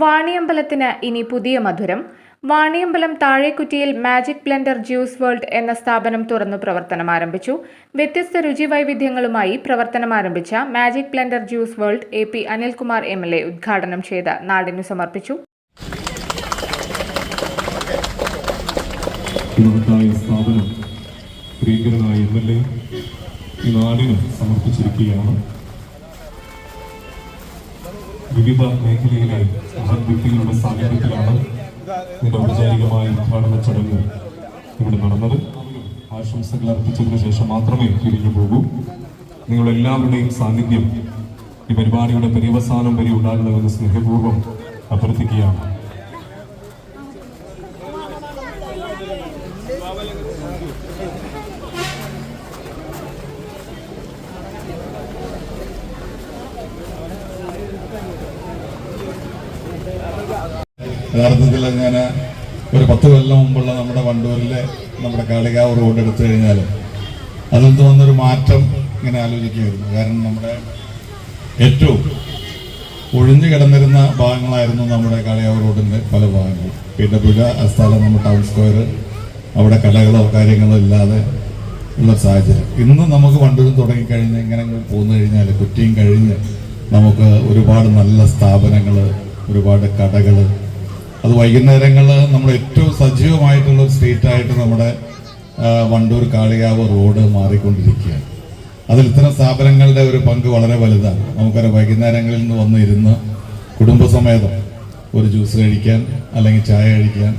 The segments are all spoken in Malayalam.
വാണിയമ്പലത്തിന് ഇനി പുതിയ മധുരം. വാണിയമ്പലം താഴേക്കുറ്റിയിൽ മാജിക് ബ്ലെൻഡർ ജ്യൂസ് വേൾഡ് എന്ന സ്ഥാപനം തുറന്നു പ്രവർത്തനം ആരംഭിച്ചു. വ്യത്യസ്ത രുചി വൈവിധ്യങ്ങളുമായി പ്രവർത്തനം ആരംഭിച്ച magic blender juice world A P Anilkumar M L A ഉദ്ഘാടനം ചെയ്ത് നാടിനു സമർപ്പിച്ചു. സ്ഥാപനം നാടിന് സമർപ്പിച്ചിരിക്കുകയാണ്. വിവിധ മേഖലയിലെ മഹത് വ്യക്തികളുടെ സാന്നിധ്യത്തിലാണ് ഇതിന്റെ ഔപചാരികമായ ഉദ്ഘാടന ചടങ്ങ് ഇവിടെ നടന്നത്. ആശംസകൾ അർപ്പിച്ചതിന് ശേഷം മാത്രമേ പിരിഞ്ഞു പോകൂ. നിങ്ങളെല്ലാവരുടെയും സാന്നിധ്യം ഈ പരിപാടിയുടെ പര്യവസാനം വരെ ഉണ്ടാകണമെന്ന് സ്നേഹപൂർവം അഭ്യർത്ഥിക്കുകയാണ്. യഥാർത്ഥത്തിൽ ഞാൻ ഒരു പത്ത് കൊല്ലം മുമ്പുള്ള നമ്മുടെ വണ്ടൂരിലെ നമ്മുടെ കാളികാവ് റോഡ് എടുത്തു കഴിഞ്ഞാൽ അതിൽ തോന്നുന്നൊരു മാറ്റം ഇങ്ങനെ ആലോചിക്കുകയായിരുന്നു. കാരണം നമ്മുടെ ഏറ്റവും ഒഴിഞ്ഞു കിടന്നിരുന്ന ഭാഗങ്ങളായിരുന്നു നമ്മുടെ കാളികാവ് റോഡിന്റെ പല ഭാഗങ്ങളും. പിന്നെ പുഴ സ്ഥലം നമ്മുടെ ടൗൺ സ്ക്വയർ അവിടെ കടകളോ കാര്യങ്ങളോ ഇല്ലാതെ ഉള്ള സാഹചര്യം. ഇന്ന് നമുക്ക് വണ്ടൂരും തുടങ്ങിക്കഴിഞ്ഞ് ഇങ്ങനെ പോന്നു കഴിഞ്ഞാൽ കുറ്റിയും കഴിഞ്ഞ് നമുക്ക് ഒരുപാട് നല്ല സ്ഥാപനങ്ങൾ ഒരുപാട് കടകൾ അത് വൈകുന്നേരങ്ങളിൽ നമ്മൾ ഏറ്റവും സജീവമായിട്ടുള്ള ഒരു സ്ട്രീറ്റായിട്ട് നമ്മുടെ വണ്ടൂർ കാളികാവ് റോഡ് മാറിക്കൊണ്ടിരിക്കുകയാണ്. അതിൽ ഇത്തരം സ്ഥാപനങ്ങളുടെ ഒരു പങ്ക് വളരെ വലുതാണ്. നമുക്കറിയാം വൈകുന്നേരങ്ങളിൽ നിന്ന് വന്നിരുന്ന് കുടുംബസമേതം ഒരു ജ്യൂസ് കഴിക്കാൻ അല്ലെങ്കിൽ ചായ കഴിക്കാൻ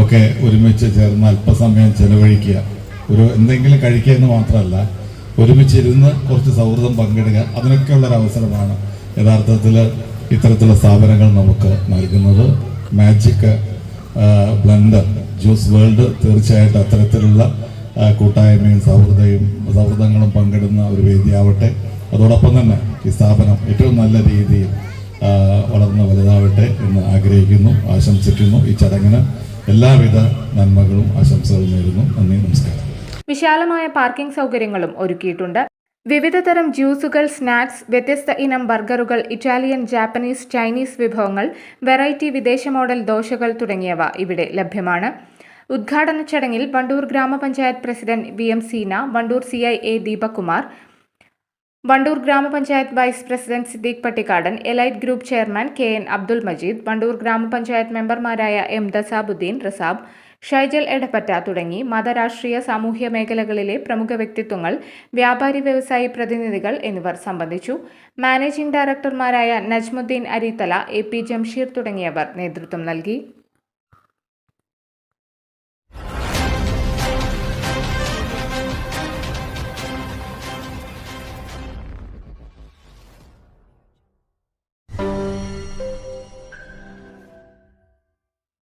ഒക്കെ ഒരുമിച്ച് ചേർന്ന് അല്പസമയം ചെലവഴിക്കുക. ഒരു എന്തെങ്കിലും കഴിക്കുക എന്ന് മാത്രമല്ല ഒരുമിച്ചിരുന്ന് കുറച്ച് സൗഹൃദം പങ്കിടുക അതിനൊക്കെയുള്ളൊരവസരമാണ് യഥാർത്ഥത്തിൽ ഇത്തരത്തിലുള്ള സ്ഥാപനങ്ങൾ നമുക്ക് നൽകുന്നത്. മാജിക് ബ്ലണ്ടർ ജ്യൂസ് വേൾഡ് തീർച്ചയായിട്ടും അത്തരത്തിലുള്ള കൂട്ടായ്മയും സൗഹൃദയും സൗഹൃദങ്ങളും പങ്കിടുന്ന ഒരു വേദിയാവട്ടെ. അതോടൊപ്പം തന്നെ ഈ സ്ഥാപനം ഏറ്റവും നല്ല രീതിയിൽ വളർന്ന് വലുതാവട്ടെ എന്ന് ആഗ്രഹിക്കുന്നു ആശംസിക്കുന്നു. ഈ ചടങ്ങിന് എല്ലാവിധ നന്മകളും ആശംസകളും നേരുന്നു. നന്ദി നമസ്കാരം. വിശാലമായ പാർക്കിംഗ് സൗകര്യങ്ങളും ഒരുക്കിയിട്ടുണ്ട്. വിവിധതരം ജ്യൂസുകൾ സ്നാക്സ് വ്യത്യസ്ത ഇനം ബർഗറുകൾ ഇറ്റാലിയൻ ജാപ്പനീസ് ചൈനീസ് വിഭവങ്ങൾ വെറൈറ്റി വിദേശ മോഡൽ ദോശകൾ തുടങ്ങിയവ ഇവിടെ ലഭ്യമാണ്. ഉദ്ഘാടന ചടങ്ങിൽ വണ്ടൂർ ഗ്രാമപഞ്ചായത്ത് president V M Seena Wandoor C I A Deepakumar Wandoor ഗ്രാമപഞ്ചായത്ത് vice president Siddique Pattikkadan Elite group chairman K N Abdul Majeed Wandoor ഗ്രാമപഞ്ചായത്ത് മെമ്പർമാരായ എം ദസാബുദ്ദീൻ റസാബ് ഷൈജൽ എടപ്പറ്റ തുടങ്ങി മതരാഷ്ട്രീയ സാമൂഹ്യ മേഖലകളിലെ പ്രമുഖ വ്യക്തിത്വങ്ങൾ വ്യാപാരി വ്യവസായി പ്രതിനിധികൾ എന്നിവർ സംബന്ധിച്ചു. മാനേജിംഗ് ഡയറക്ടർമാരായ നജ്മുദ്ദീൻ അരിത്തല എ പി ജംഷീർ തുടങ്ങിയവർ നേതൃത്വം നൽകി.